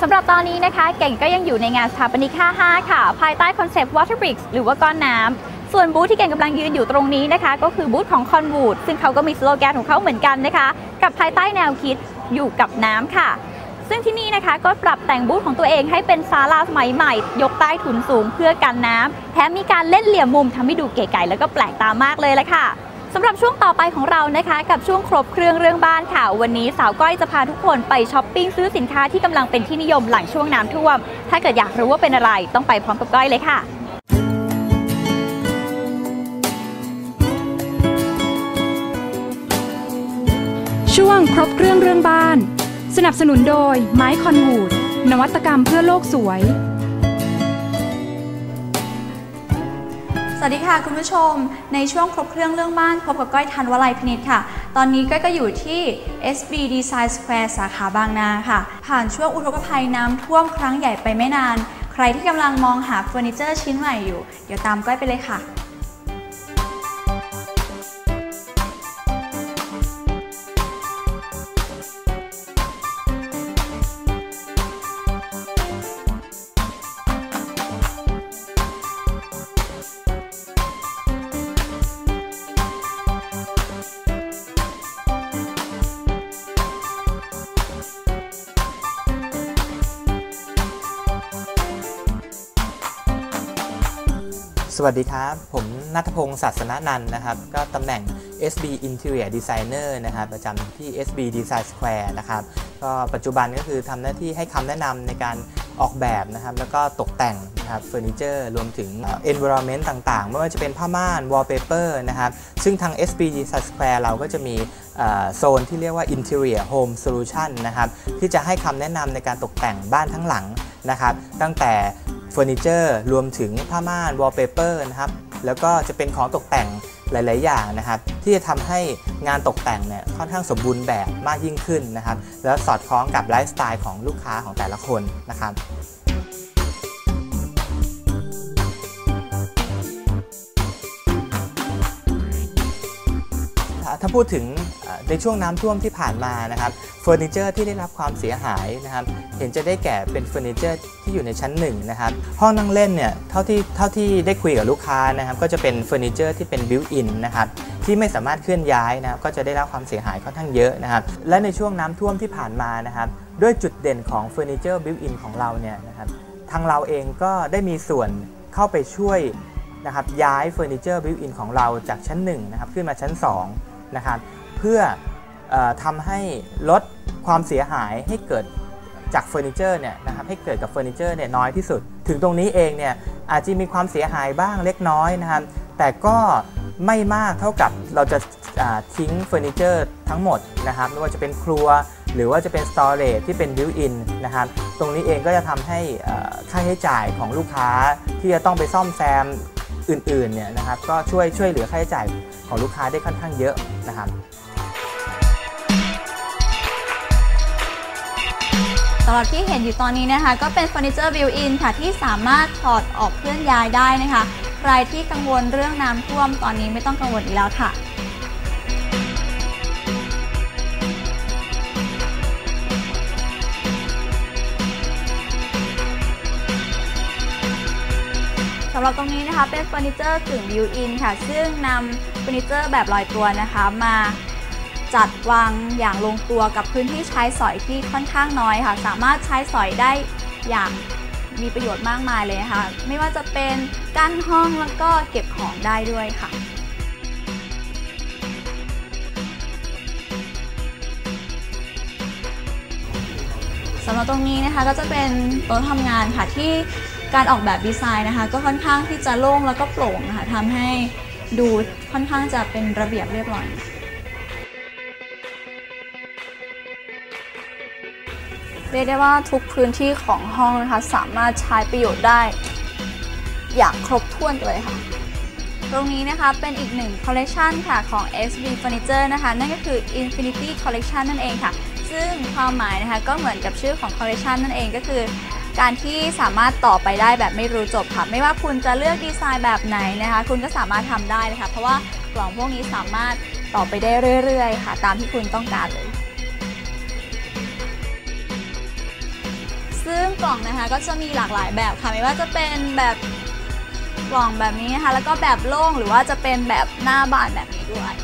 สำหรับตอนนี้นะคะ เก่งก็ยังอยู่ในงานสถาปนิก 55 ค่ะ ภายใต้คอนเซปต์ Water Bricks หรือว่าก้อนน้ำ ส่วนบูธที่เก่งกำลังยืนอยู่ตรงนี้นะคะ ก็คือบูธของ Conwood ซึ่งเขาก็มีสโลแกนของเขาเหมือนกันนะคะ กับภายใต้แนวคิดอยู่กับน้ำค่ะ ซึ่งที่นี่นะคะก็ปรับแต่งบูธของตัวเองให้เป็นศาลาสมัยใหม่ ยกใต้ถุนสูงเพื่อกันน้ำแถมมีการเล่นเหลี่ยมมุมทำให้ดูเก๋ไก๋แล้วก็แปลกตามากเลยละค่ะ สำหรับช่วงต่อไปของเรานะคะ กับช่วงครบเครื่องเรื่องบ้านค่ะ วันนี้สาวก้อยจะพาทุกคนไปช้อปปิ้งซื้อสินค้าที่กำลังเป็นที่นิยมหลังช่วงน้ำท่วม ถ้าเกิดอยากรู้ว่าเป็นอะไรต้องไปพร้อมกับก้อยเลยค่ะช่วงครบเครื่องเรื่องบ้าน สนับสนุนโดยไม้คอนวูดนวัตกรรมเพื่อโลกสวย สวัสดีค่ะคุณผู้ชม ในช่วงครบเครื่องเรื่องบ้านพบกับก้อยทันวลัยพินิจค่ะ ตอนนี้ก้อยก็อยู่ที่ SB Design Square สาขาบางนาค่ะ ผ่านช่วงอุทกภัยน้ำท่วมครั้งใหญ่ไปไม่นาน ใครที่กำลังมองหาเฟอร์นิเจอร์ชิ้นใหม่อยู่ เดี๋ยวตามก้อยไปเลยค่ะ สวัสดีครับ ผมนัทพงศ์ศาสนนันท์นะครับ ก็ตำแหน่ง SB Interior Designer นะครับ ประจำที่ SB Design Square นะครับ ก็ปัจจุบันก็คือทำหน้าที่ให้คำแนะนำในการออกแบบนะครับ แล้วก็ตกแต่งนะครับเฟอร์นิเจอร์ รวมถึงเอ่อ environment ต่างๆ ไม่ว่าจะเป็นผ้าม่าน wallpaper นะครับ ซึ่งทาง SB Design Square เราก็จะมีโซนที่เรียกว่า Interior Home Solution นะครับ ที่จะให้คำแนะนำในการตกแต่งบ้านทั้งหลังนะครับ ตั้งแต่ เฟอร์นิเจอร์รวมถึงผ้าม่านวอลเปเปอร์นะครับแล้วก็จะเป็นของตกแต่งหลาย ๆ อย่างนะครับ ที่จะทำให้งานตกแต่งเนี่ยค่อนข้างสมบูรณ์แบบมากยิ่งขึ้นนะครับ แล้วสอดคล้องกับไลฟ์สไตล์ของลูกค้าของแต่ละคนนะครับ ถ้าพูดถึงในช่วงน้ำท่วมที่ผ่านมานะครับเฟอร์นิเจอร์ที่ได้รับความเสียหายนะครับ เห็นจะได้แก่เป็นเฟอร์นิเจอร์ที่อยู่ในชั้นหนึ่งนะครับ ห้องนั่งเล่นเนี่ยเท่าที่เท่าที่ได้คุยกับลูกค้านะครับ ก็จะเป็นเฟอร์นิเจอร์ที่เป็นบิวอินนะครับที่ไม่สามารถเคลื่อนย้ายนะครับก็จะได้รับความเสียหายค่อนข้างเยอะนะครับ และในช่วงน้ำท่วมที่ผ่านมานะครับ ด้วยจุดเด่นของเฟอร์นิเจอร์บิวอินของเราเนี่ยนะครับทางเราเองก็ได้มีส่วนเข้าไปช่วยนะครับย้ายเฟอร์นิเจอร์บิวอินของเราจากชั้น1นะครับขึ้นมาชั้น 2 นะครับเพื่ออทำให้ลดความเสียหายให้เกิดจากเฟอร์นิเจอร์เนี่ยนะครับให้เกิดกับเฟอร์นิเจอร์เนี่ยน้อยที่สุด ถึงตรงนี้เองเนี่ยอาจจะมีความเสียหายบ้างเล็กน้อยนะครับแต่ก็ไม่มากเท่ากับเราจะาทิ้งเฟอร์นิเจอร์ทั้งหมดนะครับไม่ว่าจะเป็นครัวหรือว่าจะเป็นสตอเรจที่เป็นบิวอินนะครับตรงนี้เองก็จะทำให้ค่าใช้จ่ายของลูกค้าที่จะต้องไปซ่อมแซมอื่นๆเนี่ยนะครับก็ช่วยช่วยเหลือค่าใช้จ่ายของลูกค้าได้ค่อนข้างเยอะ นะครับ สำหรับที่เห็นอยู่ตอนนี้นะคะ ก็เป็นเฟอร์นิเจอร์บิวอินค่ะที่สามารถถอดออกเคลื่อนย้ายได้นะคะ ใครที่กังวลเรื่องน้ำท่วมตอนนี้ไม่ต้องกังวลอีกแล้วค่ะำหรับตรงนี้นะคะเป็นเฟอร์นิเจอร์กึ่งบิวอินค่ะ ซึ่งนำเฟอร์นิเจอร์แบบลอยตัวนะคะ มาจัดวางอย่างลงตัวกับพื้นที่ใช้สอยที่ค่อนข้างน้อยค่ะ สามารถใช้สอยได้อย่างมีประโยชน์มากมายเลยค่ะ ไม่ว่าจะเป็นกั้นห้องแล้วก็เก็บของได้ด้วยค่ะสำหรับตรงนี้นะคะก็จะเป็นโต๊ะทำงานค่ะที่ การออกแบบดีไซน์นะคะ ก็ค่อนข้างที่จะโล่งแล้วก็โปร่งนะคะทำให้ดูค่อนข้างจะเป็นระเบียบเรียบร้อยเรียกได้ว่าทุกพื้นที่ของห้องนะคะ สามารถใช้ประโยชน์ได้ อย่างครบถ้วนเลยค่ะ ตรงนี้นะคะเป็นอีกหนึ่งคอลเลกชันค่ะของ SB Furniture นะคะ นั่นก็คือ Infinity Collection นั่นเองค่ะ ซึ่งความหมายนะคะก็เหมือนกับชื่อของคอลเลกชันนั่นเองก็คือ การที่สามารถต่อไปได้แบบไม่รู้จบค่ะ ไม่ว่าคุณจะเลือกดีไซน์แบบไหนนะคะ คุณก็สามารถทำได้เลยค่ะเพราะว่ากล่องพวกนี้สามารถต่อไปได้เรื่อยๆ ค่ะ ตามที่คุณต้องการเลยซึ่งกล่องนะคะก็จะมีหลากหลายแบบค่ะไม่ว่าจะเป็นแบบกล่องแบบนี้นะคะ แล้วก็แบบโล่งหรือว่าจะเป็นแบบหน้าบานแบบนี้ด้วย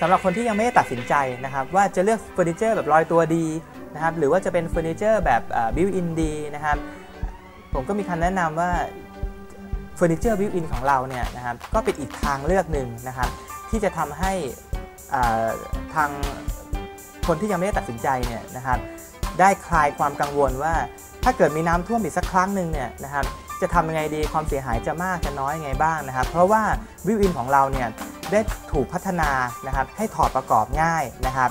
สำหรับคนที่ยังไม่ได้ตัดสินใจนะครับว่าจะเลือกเฟอร์นิเจอร์แบบลอยตัวดีนะครับหรือว่าจะเป็นเฟอร์นิเจอร์แบบบิวอินดีนะครับผมก็มีคำแนะนำว่าเฟอร์นิเจอร์บิวอินของเราเนี่ยนะครับก็เป็นอีกทางเลือกหนึ่งนะครับที่จะทำให้ทางคนที่ยังไม่ได้ตัดสินใจเนี่ยนะครับได้คลายความกังวลว่าถ้าเกิดมีน้ำท่วมอีกสักครั้งหนึ่งเนี่ยนะครับจะทำยังไงดีความเสียหายจะมากจะน้อยยังไงบ้างนะครับ เพราะว่าวิวอินของเราเนี่ย ได้ถูกพัฒนานะครับให้ถอดประกอบง่ายนะครับ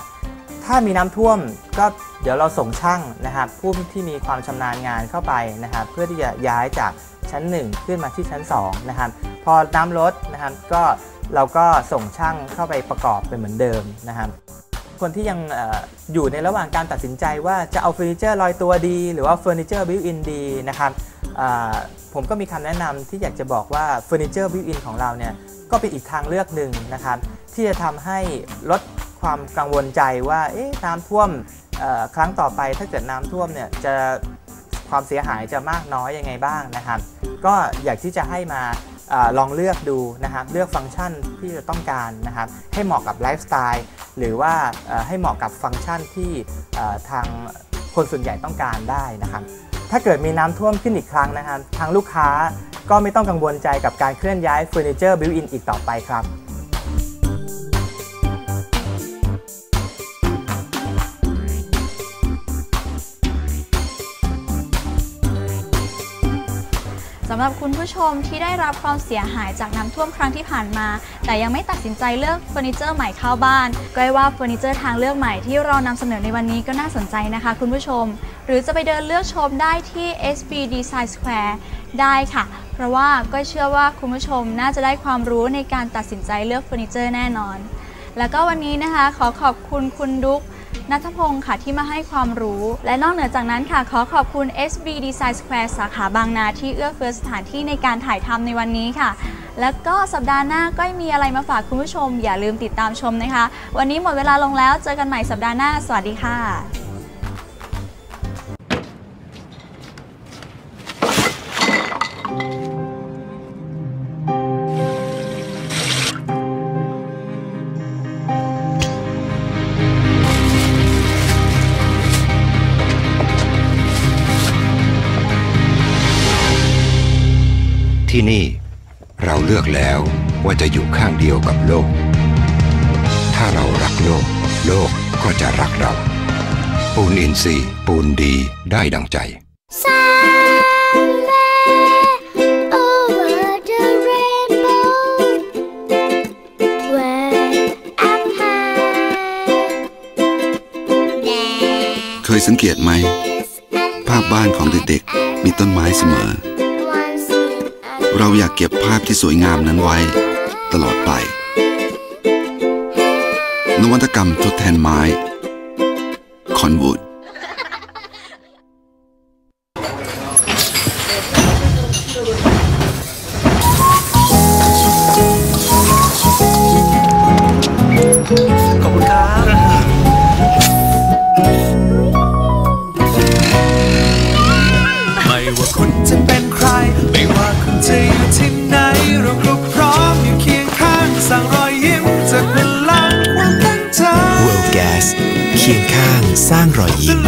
ถ้ามีน้ำท่วมก็เดี๋ยวเราส่งช่างนะครับผู้ที่มีความชำนาญงานเข้าไปนะครับ เพื่อที่จะย้ายจากชั้น 1 ขึ้นมาที่ชั้น2นะครับพอน้ำลดนะครับก็เราก็ส่งช่างเข้าไปประกอบเป็นเหมือนเดิมนะครับ คนที่ยังออยู่ในระหว่างการตัดสินใจว่าจะเอาเฟอร์นิเจอร์ลอยตัวดี หรือว่าเฟอร์นิเจอร์บิวอินดีนะครับผมก็มีคำแนะนำที่อยากจะบอกว่าเฟอร์นิเจอร์บิวอินของเราเนี่ย ก็เป็นอีกทางเลือกหนึ่งนะครับ ที่จะทำให้ลดความกังวลใจว่าเอ๊ะน้ำท่วมครั้งต่อไปถ้าเกิดน้ำท่วมเนี่ยจะความเสียหายจะมากน้อยยังไงบ้างนะครับ ก็อยากที่จะให้มาอลองเลือกดูนะครับ เลือกฟังก์ชันที่จะต้องการนะครับ ให้เหมาะกับไลฟ์สไตล์หรือว่าให้เหมาะกับฟังก์ชันที่ทางคนส่วนใหญ่ต้องการได้นะครับ ถ้าเกิดมีน้ำท่วมขึ้นอีกครั้งนะครับ ทางลูกค้าก็ไม่ต้องกังวลใจกับการเคลื่อนย้ายเฟอร์นิเจอร์บิวอินอีกต่อไปครับสำหรับคุณผู้ชมที่ได้รับความเสียหายจากน้ำท่วมครั้งที่ผ่านมา แต่ยังไม่ตัดสินใจเลือกเฟอร์นิเจอร์ใหม่เข้าบ้านก็ให้ว่าเฟอร์นิเจอร์ทางเลือกใหม่ที่เรานำเสนอในวันนี้ก็น่าสนใจนะคะ คุณผู้ชม หรือจะไปเดินเลือกชมได้ที่ SB Design Square ได้ค่ะ เพราะว่าก็เชื่อว่าคุณผู้ชมน่าจะได้ความรู้ในการตัดสินใจเลือกเฟอร์นิเจอร์แน่นอน แล้วก็วันนี้นะคะขอขอบคุณคุณดุ๊กนัทพงศ์ค่ะที่มาให้ความรู้ และนอกเหนือจากนั้นค่ะ ขอขอบคุณ SB Design Square สาขาบางนาที่เอื้อเฟื้อสถานที่ในการถ่ายทำในวันนี้ค่ะ แล้วก็สัปดาห์หน้าก็มีอะไรมาฝากคุณผู้ชม อย่าลืมติดตามชมนะคะ วันนี้หมดเวลาลงแล้วเจอกันใหม่สัปดาห์หน้า สวัสดีค่ะ ที่นี่เราเลือกแล้วว่าจะอยู่ข้างเดียวกับโลก ถ้าเรารักโลก โลกก็จะรักเรา ปูนอินทรีย์ปูนดีได้ดังใจ Somewhere over the rainbow, way up high. เคยสังเกตไหม ภาพบ้านของเด็กๆ มีต้นไม้เสมอ Once in a เราอยากเก็บภาพที่สวยงามนั้นไว้ ตลอดไป นวัตกรรมทดแทนไม้คอนวูด สร้างรอยยิ้ม